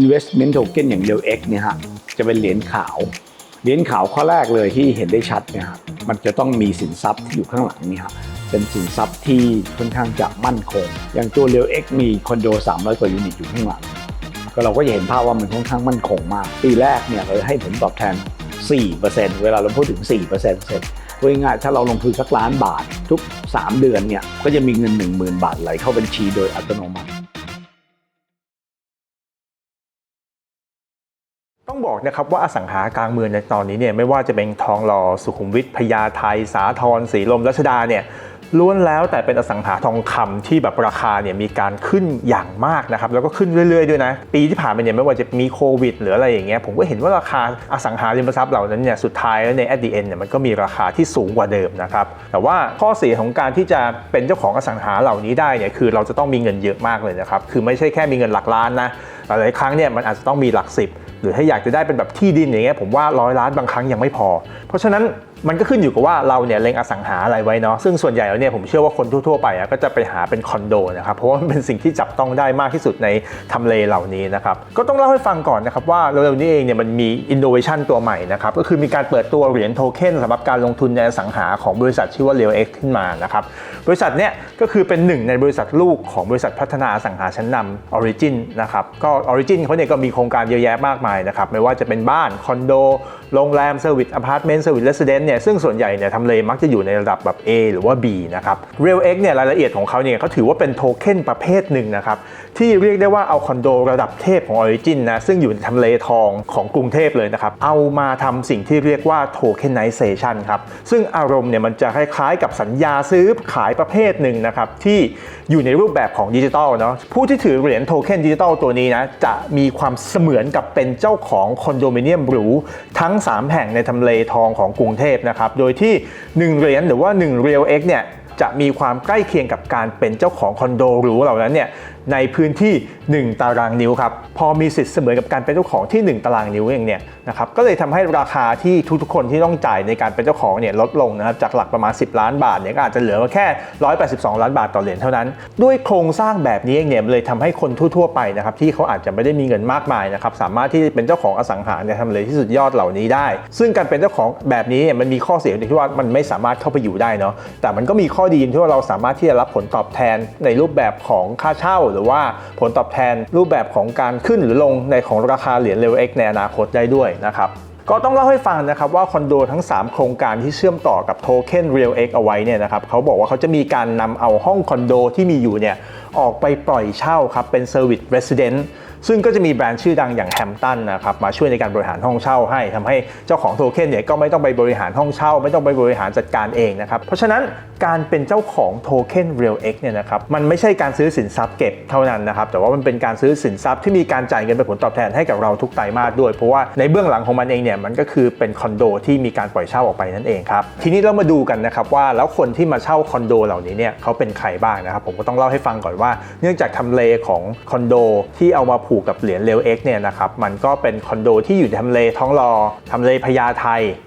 investment token อย่าง Real X เนี่ยฮะจะเป็นเหรียญขาว เหรียญขาวข้อแรกเลยที่เห็นได้ชัดเนี่ยฮะมันจะต้องมีสินทรัพย์ที่อยู่ข้างหลังนี่ฮะเป็นสินทรัพย์ที่ค่อนข้างจะมั่นคง อย่างตัว Real X มีคอนโด 300 กว่ายูนิตอยู่ข้างหลัง ก็เราก็จะเห็นภาพว่ามันค่อนข้างมั่นคงมาก ปีแรกเนี่ยเราให้ผลตอบแทน 4%เวลาเราพูดถึง 4%เสร็จพูดง่ายถ้าเราลงทุนสักล้านบาททุก 3 เดือนเนี่ยก็จะมีเงิน 10,000 บาทไหลเข้าบัญชีโดยอัตโนมัติ ต้องบอกนะครับว่าอสังหากลางเมืองในตอนนี้เนี่ยไม่ว่าจะเป็นทองหล่อสุขุมวิทพญาไทสาทรสีลมรัชดาเนี่ยล้วนแล้วแต่เป็นอสังหาทองคำที่แบบราคาเนี่ยมีการขึ้นอย่างมากนะครับแล้วก็ขึ้นเรื่อยๆด้วยนะ ปีที่ผ่านมาเนี่ยไม่ว่าจะมีโควิดหรืออะไรอย่างเงี้ยผมก็เห็นว่าราคาอสังหาริมทรัพย์เหล่านั้นเนี่ยสุดท้ายแล้วใน at the end เนี่ยมันก็มีราคาที่สูงกว่าเดิมนะครับแต่ว่าข้อเสียของการที่จะเป็นเจ้าของอสังหาเหล่านี้ได้เนี่ยคือเราจะต้องมีเงินเยอะมากเลยนะครับคือไม่ใช่แค่มีเงินหลักล้านนะหลายครั้งเนี่ยมันอาจจะต้องมีหลักสิบ หรือถ้าอยากจะได้เป็นแบบที่ดินอย่างเงี้ยผมว่าร้อยล้านบางครั้งยังไม่พอ เพราะฉะนั้น มันก็ขึ้นอยู่กับว่าเราเนี่ยเล็งอสังหาอะไรไว้เนาะซึ่งส่วนใหญ่แล้วเนี่ยผมเชื่อว่าคนทั่วๆไปอะก็จะไปหาเป็นคอนโดนะครับเพราะว่ามันเป็นสิ่งที่จับต้องได้มากที่สุดในทำเลเหล่านี้นะครับก็ต้องเล่าให้ฟังก่อนนะครับว่าเร็วๆนี้เองเนี่ยมันมีอินโนเวชันตัวใหม่นะครับก็คือมีการเปิดตัวเหรียญโทเค็นสำหรับการลงทุนในอสังหาของบริษัทชื่อว่า Real X ขึ้นมานะครับบริษัทเนี่ยก็คือเป็นหนึ่งในบริษัทลูกของบริษัทพัฒนาอสังหาชั้นนำ Origin นะครับก็ Origin เขาเนี่ยก็มีโครงการเยอะแยะมากมายนะครับไม่ว่าจะเป็นบ้านคอนโดโรงแรมเซอร์วิสอพาร์ตเมนต์เซอร์วิสเรสซิเดนต์เนี่ยซึ่งส่วนใหญ่เนี่ยทำเลมักจะอยู่ในระดับแบบ A หรือว่า B นะครับ Real X เนี่ยรายละเอียดของเขาเนี่ยเขาถือว่าเป็นโทเค็นประเภทหนึ่งนะครับ ที่เรียกได้ว่าเอาคอนโดระดับเทพของ Origin นะซึ่งอยู่ในทำเลทองของกรุงเทพเลยนะครับ เอามาทำสิ่งที่เรียกว่า tokenization ครับ ซึ่งอารมณ์เนี่ยมันจะคล้ายๆ กับสัญญาซื้อขายประเภทหนึ่งนะครับที่อยู่ในรูปแบบของดิจิทัลเนาะผู้ที่ถือเหรียญโทเค็นดิจิทัลตัวนี้นะจะมีความเสมือนกับเป็นเจ้าของคอนโดมิเนียมหรูทั้งง 3 แห่งในทำเลทองของกรุงเทพนะครับ โดยที่ 1 เหรียญหรือว่า1 Real X เนี่ยจะมีความใกล้เคียงกับการเป็นเจ้าของคอนโดหรูเหล่านั้นเนี่ย ในพื้นที่ 1 ตารางนิ้วครับ พอมีสิทธิ์เสมอกับการเป็นเจ้าของที่ 1 ตารางนิ้วเองเนี่ยนะครับ ก็เลยทำให้ราคาที่ทุกๆคนที่ต้องจ่ายในการเป็นเจ้าของเนี่ยลดลงนะครับ จากหลักประมาณ 10 ล้านบาทเนี่ยก็อาจจะเหลือมาแค่ 182 ล้านบาทต่อเหรียญเท่านั้น ด้วยโครงสร้างแบบนี้เองเนี่ยเลยทำให้คนทั่วๆไปนะครับที่เขาอาจจะไม่ได้มีเงินมากมายนะครับสามารถที่จะเป็นเจ้าของอสังหาในทำเลยที่สุดยอดเหล่านี้ได้ ซึ่งการเป็นเจ้าของแบบนี้เนี่ยมันมีข้อเสียตรงที่ว่ามันไม่สามารถเข้าไปอยู่ได้เนาะแต่มันก็มีข้อดีที่ว่าเราสามารถที่จะรับผลตอบแทนในรูปแบบของค่าเช่าหรือว่าผลตอบแทนรูปแบบของการขึ้นหรือลงในของราคาเหรียญเร X ในอนาคตได้ด้วยนะครับก็ต้องเล่าให้ฟังนะครับว่าคอนโดทั้ง 3 โครงการที่เชื่อมต่อกับโทเค็น Real X เอาไว้เนี่ยนะครับเขาบอกว่าเขาจะมีการนำเอาห้องคอนโดที่มีอยู่เนี่ยออกไปปล่อยเช่าครับเป็น Service Resident ซึ่งก็จะมีแบรนด์ชื่อดังอย่างแฮมตันนะครับมาช่วยในการบริหารห้องเช่าให้ทำให้เจ้าของโทเค็นเนี่ยก็ไม่ต้องไปบริหารห้องเช่า ไม่ต้องไปบริหารจัดการเองนะครับเพราะฉะนั้นการเป็นเจ้าของโทเค็น Real X เนี่ยนะครับมันไม่ใช่การซื้อสินทรัพย์เก็บเท่านั้นนะครับแต่ว่ามันเป็นการซื้อสินทรัพย์ที่มีการจ่ายเงินเป็นผลตอบแทนให้กับเราทุกไตรมาสด้วย เพราะว่าในเบื้องหลังของมันเองเนี่ยมันก็คือเป็นคอนโดที่มีการปล่อยเช่าออกไปนั่นเองครับทีนี้เรามาดูกันนะครับว่าแล้วคนที่มาเช่าคอนโดเหล่านี้เนี่ยเขาเป็นใครบ้างนะครับผมก็ต้องเล่าให้ฟังก่อนว่า เนื่องจากทำเลของคอนโดที่เอามาผูกกับเหรียญเร X เอ็กเนี่ยนะครับมันก็เป็นคอนโดที่อยู่ทำเลท้องรอทำเลพญาไท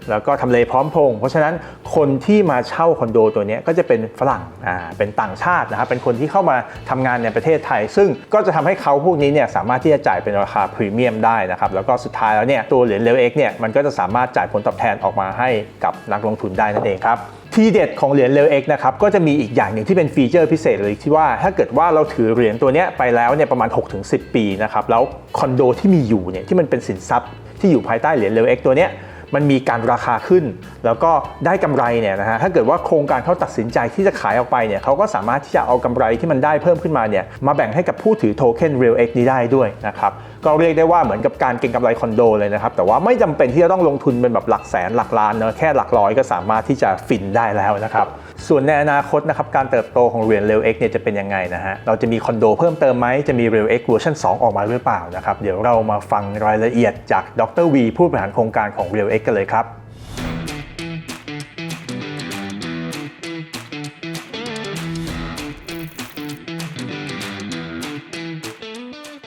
แล้วก็ทำเลพร้อมพงษ์เพราะฉะนั้นคนที่มาเช่าคอนโดตัวนี้ก็จะเป็นฝรั่งอ่าเป็นต่างชาตินะครับเป็นคนที่เข้ามาทำงานในประเทศไทย ซึ่งก็จะทำให้เขาพวกนี้เนี่ยสามารถที่จะจ่ายเป็นราคาพรีเมียมได้นะครับแล้วก็สุดท้ายแล้วเนี่ยตัวเหรียญเร X เนี่ยมันก็จะสามารถจ่ายผลตอบแทนออกมาให้กับนักลงทุนได้นั่นเองครับ ทีเด็ดของเหรียญเลเอ็กนะครับก็จะมีอีกอย่างหนึ่งที่เป็นฟีเจอร์พิเศษเลยที่ว่าถ้าเกิดว่าเราถือเหรียญตัวนี้ไปแล้วเนี่ยประมาณ 6-10 ปีนะครับแล้วคอนโดที่มีอยู่เนี่ยที่มันเป็นสินทรัพย์ที่อยู่ภายใต้เหรียญเลเอ็กตัวเนี้ย มันมีการราคาขึ้น แล้วก็ได้กำไรเนี่ยนะฮะถ้าเกิดว่าโครงการเขาตัดสินใจที่จะขายออกไปเนี่ยเขาก็สามารถที่จะเอากำไรที่มันได้เพิ่มขึ้นมาเนี่ยมาแบ่งให้กับผู้ถือโทเค็น Real X นี้ได้ด้วยนะครับก็เรียกได้ว่าเหมือนกับการเก็งกำไรคอนโดเลยนะครับแต่ว่าไม่จำเป็นที่จะต้องลงทุนเป็นแบบหลักแสนหลักล้านเนอะแค่หลักร้อยก็สามารถที่จะฟินได้แล้วนะครับ ส่วนในอนาคตนะครับการเติบโตของเหรียญ Real X เนี่ยจะเป็นยังไงนะฮะเราจะมีคอนโดเพิ่มเติมไหมจะมี Real X เวอร์ชัน2 ออกมาหรือเปล่านะครับเดี๋ยวเรามาฟังรายละเอียดจากดรวีผู้บริหารโครงการของ Real X กันเลยครับ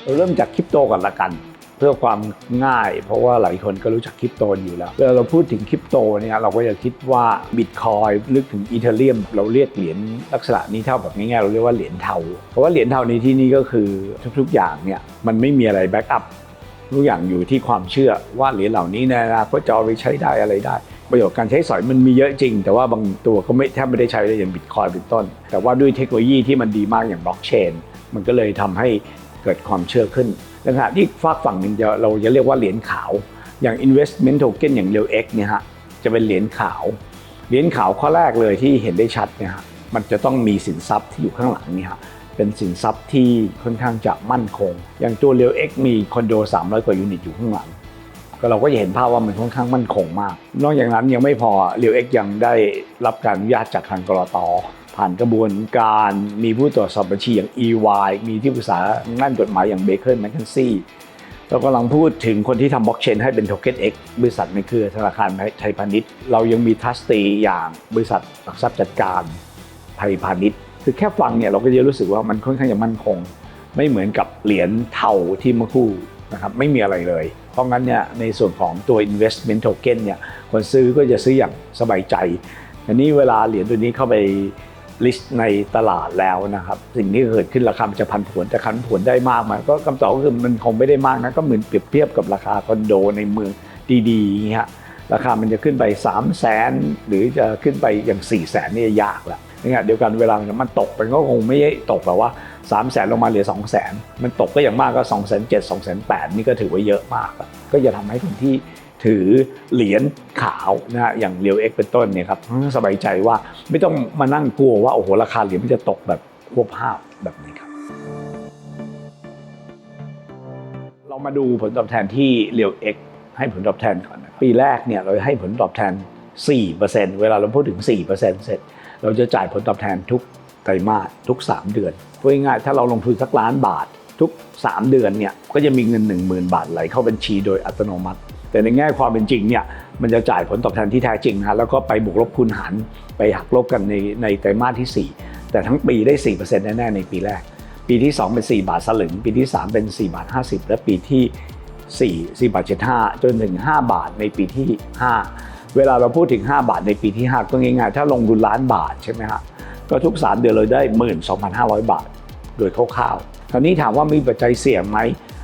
เราเริ่มจากคริปโตก่อนละกัน เพื่อความง่าย เพราะว่าหลายคนก็รู้จักคริปโตอยู่แล้วเวลาเราพูดถึงคริปโตเนี่ยเราก็จะคิดว่าบิตคอยนึกถึงอีเทเรียมเราเรียกเหรียญลักษณะนี้เท่าแบบง่ายๆเราเรียกว่าเหรียญเทาเพราะว่าเหรียญเทาในที่นี้ก็คือทุกๆอย่างเนี่ยมันไม่มีอะไรแบ็กอัพทุกอย่างอยู่ที่ความเชื่อว่าเหรียญเหล่านี้ในอนาคตจะเอาไปใช้ได้อะไรได้ ประโยชน์การใช้สอยมันมีเยอะจริง แต่ว่าบางตัวก็ไม่แทบไม่ได้ใช้เลยอย่างบิตคอยเป็นต้น แต่ว่าด้วยเทคโนโลยีที่มันดีมากอย่างบล็อกเชนมันก็เลยทำให้เกิดความเชื่อขึ้น ในขณะที่ฝากฝั่งหนึ่งจะเราจะเรียกว่าเหรียญขาว อย่าง investment token อย่าง Real X เนี่ยฮะจะเป็นเหรียญขาว เหรียญขาวข้อแรกเลยที่เห็นได้ชัดเนี่ยฮะมันจะต้องมีสินทรัพย์ที่อยู่ข้างหลังนี่ฮะเป็นสินทรัพย์ที่ค่อนข้างจะมั่นคง อย่างตัว Real X มีคอนโด 300 กว่ายูนิตอยู่ข้างหลังก็เราก็จะเห็นภาพว่ามันค่อนข้างมั่นคงมาก นอกจากนั้นยังไม่พอ Real X ยังได้รับการอนุญาตจากทางกรต ผ่านกระบวนการมีผู้ตรวจสอบบัญชีอย่าง EY มีที่ปรึกษาด้านกฎหมายอย่าง Baker McKenzie เรากำลังพูดถึงคนที่ทำบล็อกเชนให้เป็นโทเค็น X บริษัทในเครือธนาคารไทยพาณิชย์ เรายังมีทัสตีอย่างบริษัทหลักทรัพย์จัดการไทยพาณิชย์ คือแค่ฟังเนี่ยเราก็จะรู้สึกว่ามันค่อนข้างจะมั่นคง ไม่เหมือนกับเหรียญเทาที่เมื่อคู่นะครับไม่มีอะไรเลย เพราะงั้นเนี่ยในส่วนของตัว investment token เนี่ยคนซื้อก็จะซื้ออย่างสบายใจอันนี้เวลาเหรียญตัวนี้เข้าไป ลิสต์ในตลาดแล้วนะครับ สิ่งที่เกิดขึ้นราคามันจะพันผวนแต่พันผวนได้มากไหมก็คำตอบก็คือมันคงไม่ได้มากนะก็เหมือนเปรียบเทียบกับราคาคอนโดในเมืองดีๆอย่างเงี้ยราคามันจะขึ้นไป 3 0 0แสนหรือจะขึ้นไปอย่าง4 0 0แสนนี่ยากละเนี่ยเดียวกันเวลามันตกไปก็คงไม่ได้ตกแบบว่า3 0 0แสนลงมาเหลือ 2 0 0แสนมันตกก็อย่างมากก็2 7 0 0 0 2 8 0 0นี่ก็ถือว่าเยอะมาก ก็จะทำให้คนที่ ถือเหรียญขาวนะอย่างเรียวเอ็กเป็นต้นเนี่ยครับสบายใจว่าไม่ต้องมานั่งกลัวว่าโอ้โหราคาเหรียญมันจะตกแบบควบภาพแบบนี้ครับ เรามาดูผลตอบแทนที่เรียวเอ็กให้ผลตอบแทนก่อนนะปีแรกเนี่ยเราให้ผลตอบแทน 4%เวลาเราพูดถึง 4%เสร็จ เราจะจ่ายผลตอบแทนทุกไตรมาสทุก 3 เดือนพูดง่ายๆถ้าเราลงทุนสักล้านบาททุก 3 เดือนเนี่ยก็จะมีเงิน 10,000 บาทไหลเข้าบัญชีโดยอัตโนมัติ แต่ในแง่ความเป็นจริงเนี่ยมันจะจ่ายผลตอบแทนที่แท้จริงนะแล้วก็ไปบวกลบคูณหารไปหักลบกันในในไตรมาสที่ 4 แต่ทั้งปีได้ 4%แน่ๆในปีแรก ปีที่ 2 เป็น 4 บาทสลึง ปีที่ 3 เป็น 4 บาท 50 และปีที่ 4 4บาท75 จนถึง 5 บาทในปีที่ 5 เวลาเราพูดถึง 5 บาทในปีที่ 5 ก็ง่ายๆ ถ้าลงทุนล้านบาทใช่ไหมฮะก็ทุก 3 เดือนเราได้ 12,500 บาท โดยคร่าวๆคราวนี้ถามว่ามีปัจจัยเสี่ยงไหม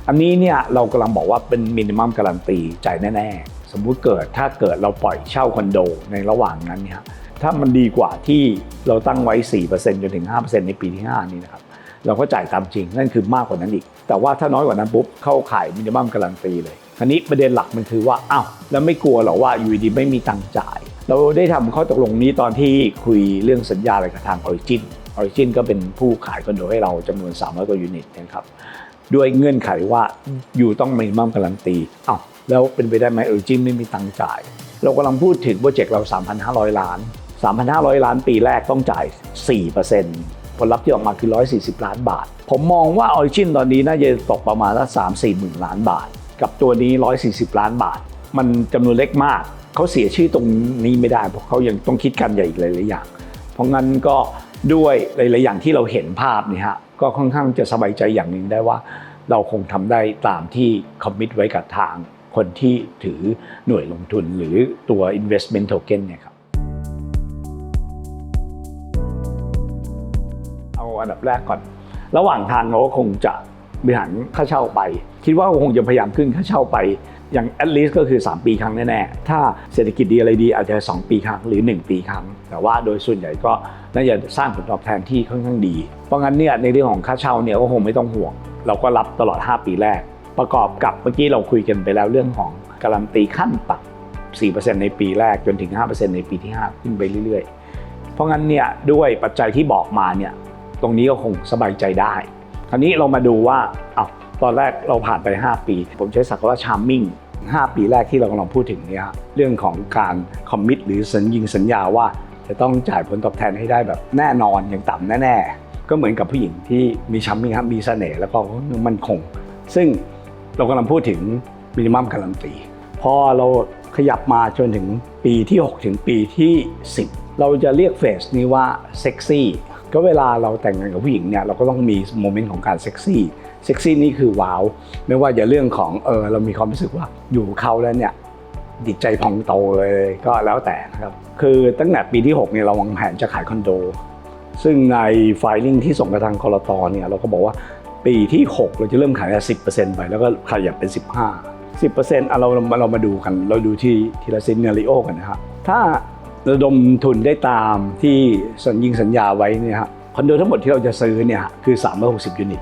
อันนี้เนี่ยเรากำลังบอกว่าเป็นมินิมัมการันตีจ่ายแน่ ๆ สมมุติเกิดถ้าเกิดเราปล่อยเช่าคอนโดในระหว่างนั้นเนี่ยถ้ามันดีกว่าที่เราตั้งไว้ 4%จนถึง 5%ในปีที่ 5 นี้นะครับ เราก็จ่ายตามจริง นั่นคือมากกว่านั้นอีก แต่ว่าถ้าน้อยกว่านั้นปุ๊บ เข้าขายมินิมัมการันตีเลย คราวนี้ประเด็นหลักมันคือว่า อ้าว แล้วไม่กลัวหรอว่าอยู่ดีๆไม่มีตังค์จ่าย เราได้ทำข้อตกลงนี้ตอนที่คุยเรื่องสัญญาอะไรกับทางออริจินออริจินก็เป็นผู้ขายคอนโดให้เราจำนวน 300 กว่ายูนิตนะครับ ด้วยเงื่อนไขว่าอยู่ต้องมินิมัมการันตีอ้าวแล้วเป็นไปได้ไหมออริจินไม่มีตังค์จ่าย เรากำลังพูดถึงโปรเจกต์เรา 3,500 ล้าน 3,500 ล้านปีแรกต้องจ่าย 4%ผลลัพธ์ที่ออกมาคือ 140 ล้านบาท ผมมองว่าออริจินตอนนี้น่าจะตกประมาณละ3 4หมื่นล้านบาท กับตัวนี้ 140 ล้านบาท มันจำนวนเล็กมาก เขาเสียชื่อตรงนี้ไม่ได้เพราะเขายังต้องคิดกันใหญ่อีกหลายๆอย่าง เพราะงั้นก็ ด้วยหลายๆอย่างที่เราเห็นภาพเนี่ยฮะก็ค่อนข้างจะสบายใจอย่างหนึ่งได้ว่า เราคงทำได้ตามที่คอมมิตไว้กับทางคนที่ถือหน่วยลงทุนหรือตัว investment token เนี่ยครับเอาอันดับแรกก่อน ระหว่างทางเราก็คงจะบริหารค่าเช่าไป คิดว่าคงจะพยายามขึ้นค่าเช่าไป อย่าง at least ก็คือ 3 ปีครั้งแน่ๆ ถ้าเศรษฐกิจดีอะไรดีอาจจะ 2 ปีครั้งหรือ 1 ปีครั้ง แต่ว่าโดยส่วนใหญ่ก็น่าจะสร้างผลตอบแทนที่ค่อนข้างดี เพราะงั้นเนี่ยในเรื่องของค่าเช่าเนี่ยก็คงไม่ต้องห่วง เราก็รับตลอด 5 ปีแรก ประกอบกับเมื่อกี้เราคุยกันไปแล้วเรื่องของการันตีขั้นต่ำ4%ในปีแรกจนถึง 5%ในปีที่ 5 ขึ้นไปเรื่อยๆ เพราะงั้นเนี่ยด้วยปัจจัยที่บอกมาเนี่ยตรงนี้ก็คงสบายใจได้ คราวนี้เรามาดูว่าอ้า ตอนแรกเราผ่านไป 5 ปี ผมใช้ศัพท์ว่าชาร์มมิ่ง5 ปีแรกที่เรากำลังพูดถึงเนี่ยเรื่องของการคอมมิตหรือสัญญิงสัญญาว่า จะต้องจ่ายผลตอบแทนให้ได้แบบแน่นอนอย่างต่ำแน่ๆ ก็เหมือนกับผู้หญิงที่มีชัมมิ่งครับมีเสน่ห์แล้วก็มันคง ซึ่งเรากำลังพูดถึงมินิมัมการันตีพอเราขยับมาจนถึงปีที่ 6 ถึงปีที่ 10 เราจะเรียกเฟสนี้ว่าเซ็กซี่ก็เวลาเราแต่งงานกับผู้หญิงเนี่ยเราก็ต้องมีโมเมนต์ของการเซ็กซี่ เซ็กซี่นี่คือว้าว ไม่ว่าจะเรื่องของเออเรามีความรู้สึกว่าอยู่เขาแล้วเนี่ยจิตใจพองโตเลยก็แล้วแต่นะครับ คือตั้งแต่ปีที่ 6เนี่ยเราวางแผนจะขายคอนโด ซึ่งในไฟลิ่งที่ส่งกระทางกรตเนี่ยเราก็บอกว่าปีที่ 6 เราจะเริ่มขายสิบเปอร์เซ็นต์ไปแล้วก็ขยับเป็น 15 10%อะเราเราเรามาดูกัน เราดูที่ทีละซินเนริโอกันนะครับถ้าระดมทุนได้ตามที่สัญญิงสัญญาไว้เนี่ยฮะคอนโดทั้งหมดที่เราจะซื้อเนี่ยคือ 360 ยูนิต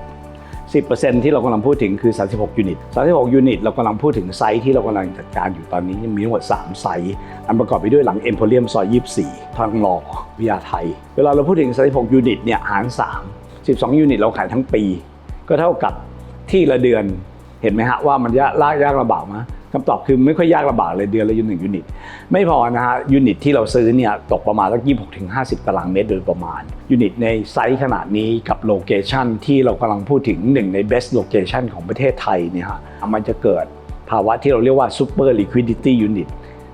10%ที่เรากำลังพูดถึงคือ 36 ยูนิต 36 ยูนิต เรากำลังพูดถึงไซต์ที่เรากำลังจัดการอยู่ตอนนี้มีทั้งหมด 3 ไซต์อันประกอบไปด้วยหลังเอ็มโพเรียมซอย 24 ทางหล่อวิทยาไทย เวลาเราพูดถึง 36 ยูนิตเนี่ยหาร 3 12 ยูนิต เราขายทั้งปี ก็เท่ากับที่ละเดือน ห็นไหมฮะว่ามันยากลากยากลำบากไหมคำตอบคือไม่ค่อยยากลำบากเลยเดือนละยูนิตยูนิต ไม่พอนะฮะยูนิตที่เราซื้อเนี่ยตกประมาณสัก26ถึง50ตารางเมตรโดยประมาณยูนิตในไซส์ขนาดนี้กับโลเคชันที่เรากำลังพูดถึงหนึ่งใน best location ของประเทศไทยเนี่ยฮะมันจะเกิดภาวะที่เราเรียกว่า super liquidity unit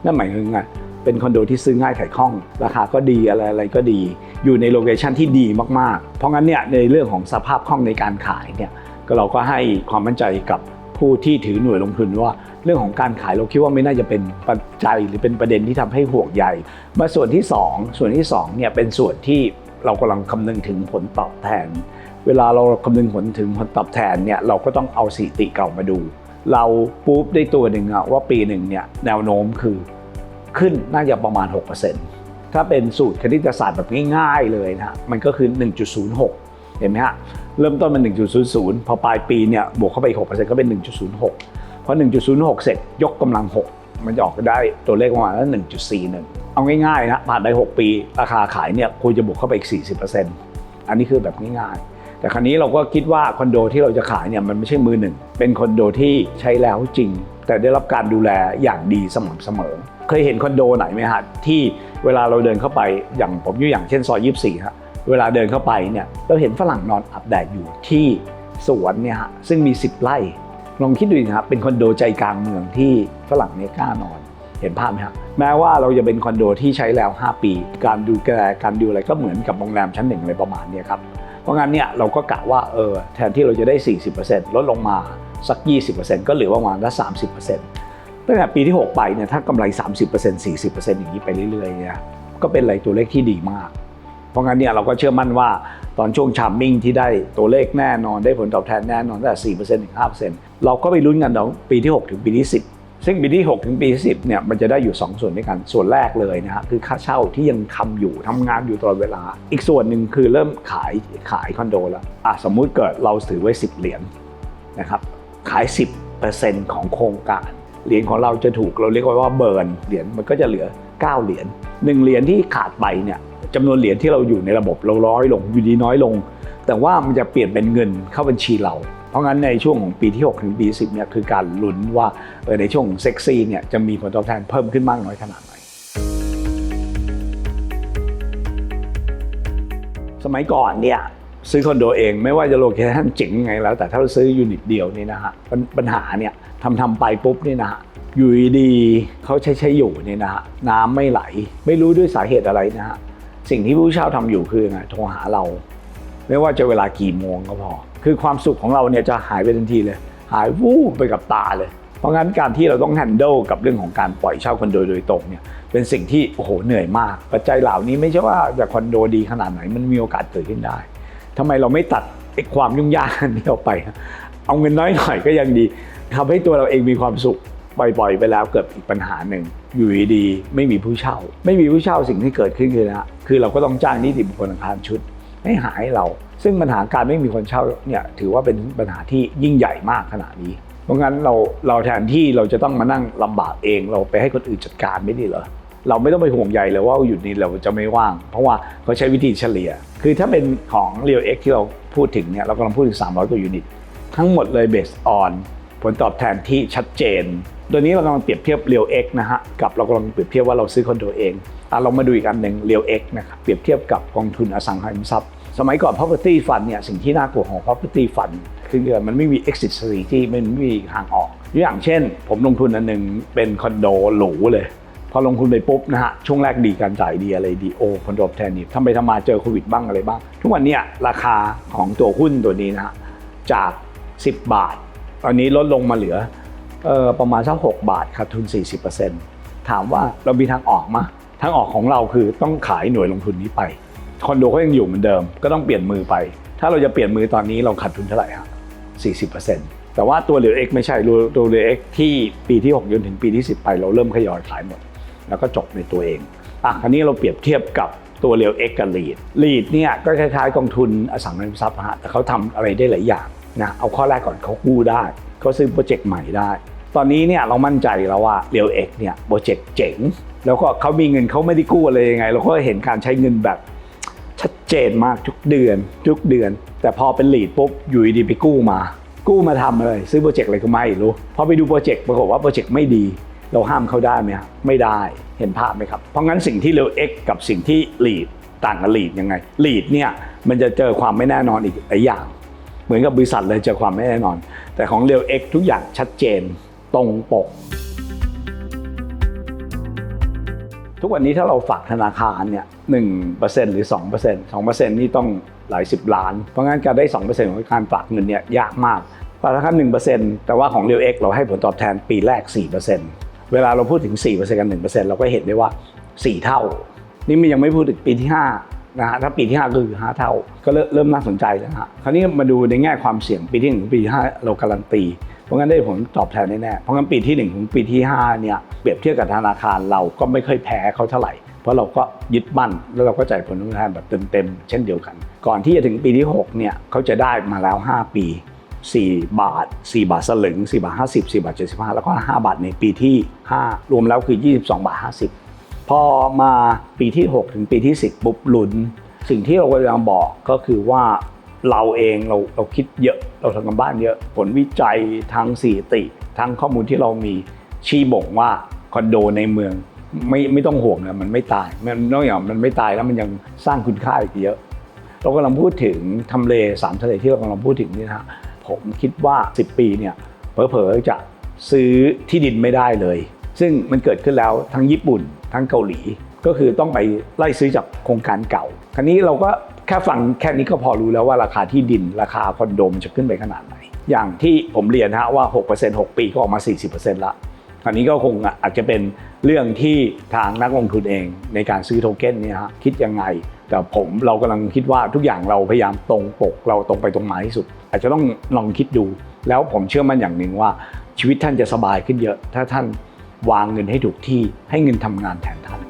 นั่นหมายถึงไงเป็นคอนโดที่ซื้อง่ายขายคล่อง ราคาก็ดีอะไรอะไรก็ดี อยู่ในโลเคชันที่ดีมาก ๆ เพราะงั้นเนี่ยในเรื่องของสภาพคล่องในการขายเนี่ยก็เราก็ให้ความมั่นใจกับ ผู้ที่ถือหน่วยลงทุนว่า เรื่องของการขายเราคิดว่าไม่น่าจะเป็นปัจจัยหรือเป็นประเด็นที่ทำให้ห่วงใยมาส่วนที่ 2 ส่วนที่2เนี่ยเป็นส่วนที่เรากำลังคำนึงถึงผลตอบแทน เวลาเราคำนึงผลถึงผลตอบแทนเนี่ยเราก็ต้องเอาสถิติเก่ามาดู เราปุ๊บได้ตัวหนึ่งอะว่าปีหนึ่งเนี่ยแนวโน้มคือขึ้นน่าจะประมาณ 6%ถ้าเป็นสูตรคณิตศาสตร์แบบง่ายๆเลยนะฮะมันก็คือ 1.06 เห็นไหมฮะ เริ่มต้นมัน1.00 พอปลายปีเนี่ยบวกเข้าไปอีก6%ก็เป็น 1.06 พอ 1.06 เสร็จยกกำลัง 6 มันจะออกได้ตัวเลขประมาณนั้น1.41 เอาง่ายๆนะผ่านได้6ปี ราคาขายเนี่ยควรจะบวกเข้าไปอีก 40%อันนี้คือแบบง่ายๆ แต่ครั้นี้เราก็คิดว่าคอนโดที่เราจะขายเนี่ยมันไม่ใช่มือหนึ่ง เป็นคอนโดที่ใช้แล้วจริง แต่ได้รับการดูแลอย่างดีสม่ำเสมอ เคยเห็นคอนโดไหนไหมฮะที่เวลาเราเดินเข้าไปอย่างผมยกอย่างเช่นซอย24ฮะ เวลาเดินเข้าไปเนี่ยเราเห็นฝรั่งนอนอาบแดดอยู่ที่สวนเนี่ยฮะซึ่งมี 10 ไร่ลองคิดดูนะครับเป็นคอนโดใจกลางเมืองที่ฝรั่งเนี่ยกล้านอนเห็นภาพไหมครับแม้ว่าเราจะเป็นคอนโดที่ใช้แล้ว 5 ปี การดูแลการดูอะไรก็เหมือนกับโรงแรมชั้นหนึ่งอะไรประมาณเนี้ยครับเพราะงั้นเนี่ยเราก็กะว่าเออแทนที่เราจะได้ 40%ลดลงมาสัก 20%ก็เหลือประมาณละ30%ตั้งแต่ปีที่ 6 ไปเนี่ยถ้ากำไร 30% 40%อย่างนี้ไปเรื่อยๆเนี่ยก็เป็นอะไรตัวเลขที่ดีมาก เพราะงั้นเนี่ยเราก็เชื่อมั่นว่าตอนช่วงชามมิ่งที่ได้ตัวเลขแน่นอนได้ผลตอบแทนแน่นอนตั้งแต่4%ถึง5%เราก็ไปลุ้นกันเนาะปีที่ 6 ถึงปีที่ 10 ซึ่งปีที่ 6 ถึงปีที่ 10เนี่ยมันจะได้อยู่ 2 ส่วนด้วยกันส่วนแรกเลยนะฮะคือค่าเช่าที่ยังทำอยู่ทำงานอยู่ตลอดเวลา อีกส่วนหนึ่งคือเริ่มขายขายคอนโดแล้วอะสมมุติเกิดเราถือไว้ 10 เหรียญนะครับขาย 10%ของโครงการเหรียญของเราจะถูกเราเรียกว่าเบิร์นเหรียญมันก็จะเหลือ 9 เหรียญ1เหรียญที่ขาดไปเนี่ยจำนวนเหรียญที่เราอยู่ในระบบเราร้อยลงอยู่ดีน้อยลง แต่ว่ามันจะเปลี่ยนเป็นเงินเข้าบัญชีเรา เพราะงั้นในช่วงของปีที่6ถึงปี10เนี่ยคือการลุ้นว่าเออในช่วงเซ็กซี่เนี่ยจะมีผลตอบแทนเพิ่มขึ้นมากน้อยขนาดไหนสมัยก่อนเนี่ยซื้อคอนโดเองไม่ว่าจะโลเคชั่นเจ๋งยังไงแล้ว แต่ถ้าเราซื้อยูนิตเดียวนี่นะฮะปัญปัญหาเนี่ยทำทำไปปุ๊บนี่นะฮะ อยู่ดีเขาใช้ใช้อยู่เนี่ยนะฮะน้ำไม่ไหล ไม่รู้ด้วยสาเหตุอะไรนะฮะสิ่งที่ผู้เช่าทำอยู่คือไงโทรหาเรา ไม่ว่าจะเวลากี่โมงก็พอ คือความสุขของเราเนี่ยจะหายไปทันทีเลย หายวูบไปกับตาเลย เพราะงั้นการที่เราต้องแฮนเดิลกับเรื่องของการปล่อยเช่าคอนโดโดยตรงเนี่ยเป็นสิ่งที่โอ้โหเหนื่อยมาก ปัจจัยเหล่านี้ไม่ใช่ว่าจะคอนโดดีขนาดไหนมันมีโอกาสเกิดขึ้นได้ทำไมเราไม่ตัดไอ้ความยุ่งยากนนี้ออกไป เอาเงินน้อยหน่อยก็ยังดีทำให้ตัวเราเองมีความสุข ปล่อยๆไปแล้วเกิดอีกปัญหาหนึ่งอยู่ดีๆไม่มีผู้เช่า ไม่มีผู้เช่าสิ่งที่เกิดขึ้นคือนะคือเราก็ต้องจ้างนิติบุคคลธนาคารชุดให้หาให้เรา ซึ่งปัญหาการไม่มีคนเช่าเนี่ยถือว่าเป็นปัญหาที่ยิ่งใหญ่มากขนาดนี้ เพราะงั้นเราเราแทนที่เราจะต้องมานั่งลำบากเอง เราไปให้คนอื่นจัดการไม่ดีเหรอเราไม่ต้องไปห่วงใยเลยว่าอยู่นี่เราจะไม่ว่าง เพราะว่าเขาใช้วิธีเฉลี่ย คือถ้าเป็นของ Real X ที่เราพูดถึงเนี่ยเรากำลังพูดถึง 300 กว่ายูนิต ทั้งหมดเลย based on ผลตอบแทนที่ชัดเจนตัวนี้เรากำลังเปรียบเทียบ Real X นะฮะกับเรากำลังเปรียบเทียบว่าเราซื้อคอนโดเองอะเรามาดูอีกอันหนึ่ง Real X นะครับเปรียบเทียบกับกองทุนอสังหาริมทรัพย์ สมัยก่อน property fund เนี่ยสิ่งที่น่ากลัวของ property fund คือมันไม่มี exit strategy ไม่มีทางออกอย่างเช่น ผมลงทุนอันหนึ่งเป็นคอนโดหรูเลยพอลงทุนไปปุ๊บนะฮะช่วงแรกดีการจ่ายดีอะไรดีโอคอนโดแทนนี่ทำไปทำมาเจอโควิดบ้างอะไรบ้าง ทุกวันนี้ราคาของตัวหุ้นตัวนี้นะฮะจาก 10 บาท ตอนนี้ลดลงมาเหลือประมาณสัก6บาทขาดทุน 40%ถามว่าเรามีทางออกมาทางออกของเราคือต้องขายหน่วยลงทุนนี้ไปคอนโดก็ยังอยู่เหมือนเดิม ก็ต้องเปลี่ยนมือไป ถ้าเราจะเปลี่ยนมือตอนนี้เราขาดทุนเท่าไหร่ฮะ40%แต่ว่าตัวเรียว X ไม่ใช่ตัวเรียว X ที่ปีที่6จนถึงปีที่ 10 ไปเราเริ่มขยอยขายหมด แล้วก็จบในตัวเองอะคราวนี้เราเปรียบเทียบกับตัวเรียว X กับ Lead Lead เนี่ยก็คล้ายๆกองทุนอสังหาริมทรัพย์ฮะแต่เขาทำอะไรได้หลายอย่าง นะเอาข้อแรกก่อนเขากู้ได้เขาซื้อโปรเจกต์ใหม่ได้ ตอนนี้เนี่ยเรามั่นใจแล้วว่าเรียว X เนี่ยโปรเจกต์เจ๋ง แล้วก็เขามีเงินเขาไม่ได้กู้อะไรยังไง เราก็เห็นการใช้เงินแบบชัดเจนมากทุกเดือนทุกเดือน แต่พอเป็นลีดปุ๊บอยู่ดีๆไปกู้มา กู้มาทำอะไรซื้อโปรเจกต์อะไรก็ไม่รู้พอไปดูโปรเจกต์ปรากฏว่าโปรเจกต์ไม่ดีเราห้ามเขาได้ไหมไม่ได้เห็นภาพไหมครับ เพราะงั้นสิ่งที่เร็ว X กับสิ่งที่ลีดต่างกับลีดยังไงลีดเนี่ยมันจะเจอความไม่แน่นอนอีกหลายอย่าง มือนกับบริษัทเลยเจอความไม่แน่นอน แต่ของเร็ว X ทุกอย่างชัดเจนตรงปก ทุกวันนี้ถ้าเราฝากธนาคารเนี่ยหนึ่งเปอร์เซ็นต์หรือสองเปอร์เซ็นต์สองเปอร์เซ็นต์นี่ต้องหลายสิบล้าน เพราะงั้นการได้สองเปอร์เซ็นต์ของการฝากเงินเนี่ยยากมากฝากธนาคารหนึ่งเปอร์เซ็นต์แต่ว่าของเรียวเอ็กเราให้ผลตอบแทนปีแรกสี่เปอร์เซ็นต์เวลาเราพูดถึงสี่เปอร์เซ็นต์กับหนึ่งเปอร์เซ็นต์เราก็เห็นได้ว่าสี่เท่า นี่มันยังไม่พูดถึงปีที่ห้า นะฮะถ้าปีที่ห้าก็คือห้าเท่า ก็เริ่มเริ่มน่าสนใจแล้วนะฮะคราวนี้มาดูในแง่ความเสี่ยงปีที่หนึ่งถึงปีที่ห้าเราการันตี เพราะงั้นได้ผลตอบแทนแน่ๆเพราะงั้นปีที่1ถึงปีที่5เนี่ยเปรียบเทียบกับธนาคารเราก็ไม่ค่อยแพ้เขาเท่าไหร่ เพราะเราก็ยึดมั่นแล้วเราก็จ่ายผลตอบแทนแบบเต็มๆเช่นเดียวกัน ก่อนที่จะถึงปีที่6เนี่ยเขาจะได้มาแล้ว 5 ปี 4 บาท 4 บาทสลึง4บาท50 4บาท75 แล้วก็ 5 บาทในปีที่ 5 รวมแล้วคือ 22 บาท 50 พอมาปีที่ 6 ถึงปีที่ 10ปุ๊บลุ้นสิ่งที่เรากำลังบอกก็คือว่าเราเองเราเราคิดเยอะเราทำกันบ้านเยอะ ผลวิจัยทางสถิติทั้งข้อมูลที่เรามีชี้บ่งว่าคอนโดในเมืองไม่ไม่ต้องห่วงนะมันไม่ตายมันนอกจากมันไม่ตายแล้วมันยังสร้างคุณค่าอีกเยอะ เรากำลังพูดถึงทำเลสามทะเลที่เรากำลังพูดถึงนี่นะฮะผมคิดว่า 10 ปีเนี่ยเผลอๆจะซื้อที่ดินไม่ได้เลย ซึ่งมันเกิดขึ้นแล้วทั้งญี่ปุ่น ทั้งเกาหลี ก็คือต้องไปไล่ซื้อจากโครงการเก่าคราวนี้เราก็แค่ฟังแค่นี้ก็พอรู้แล้วว่าราคาที่ดินราคาคอนโดมันจะขึ้นไปขนาดไหน อย่างที่ผมเรียนนะฮะว่า 6% 6 ปีก็ออกมา 40%ละคราวนี้ก็คงอาจจะเป็นเรื่องที่ทางนักลงทุนเองในการซื้อโทเก้นเนี่ยฮะคิดยังไง แต่ผมเรากำลังคิดว่าทุกอย่างเราพยายามตรงปกเราตรงไปตรงมาที่สุด อาจจะต้องลองคิดดู แล้วผมเชื่อมั่นอย่างหนึ่งว่าชีวิตท่านจะสบายขึ้นเยอะ ถ้าท่าน วางเงินให้ถูกที่ให้เงินทำงานแทนท่าน